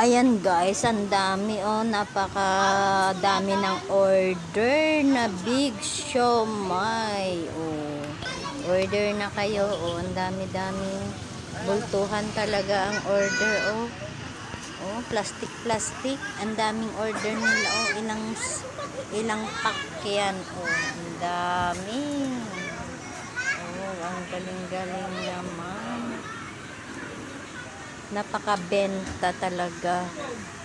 Ayan guys, ang dami oh, napaka dami ng order na big siomay. Oh. Order na kayo oh, ang dami-daming bultuhan talaga ang order oh. Oh, plastic plastic, ang daming order nila oh, ilang ilang pack yan oh, ang dami. Oh, ang galing-galing naman napakabenta talaga.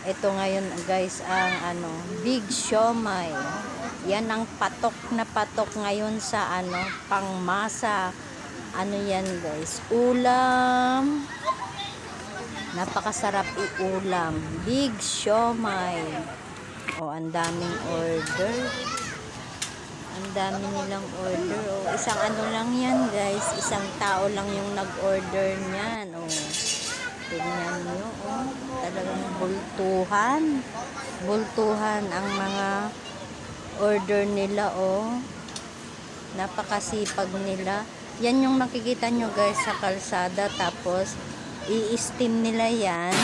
Ito ngayon guys ang ano, big siomay. Yan ang patok na patok ngayon sa ano, pangmasa. Ano yan guys? Ulam. Napakasarap iulam. Big siomay. O, ang daming order. Ang dami nilang order. O, isang ano lang yan guys. Isang tao lang yung nag-order niyan. O, Tingnan nyo, oh. Talagang bultuhan. Bultuhan ang mga order nila, oh. Napakasipag nila. Yan yung nakikita nyo guys sa kalsada. Tapos, i-steam nila yan.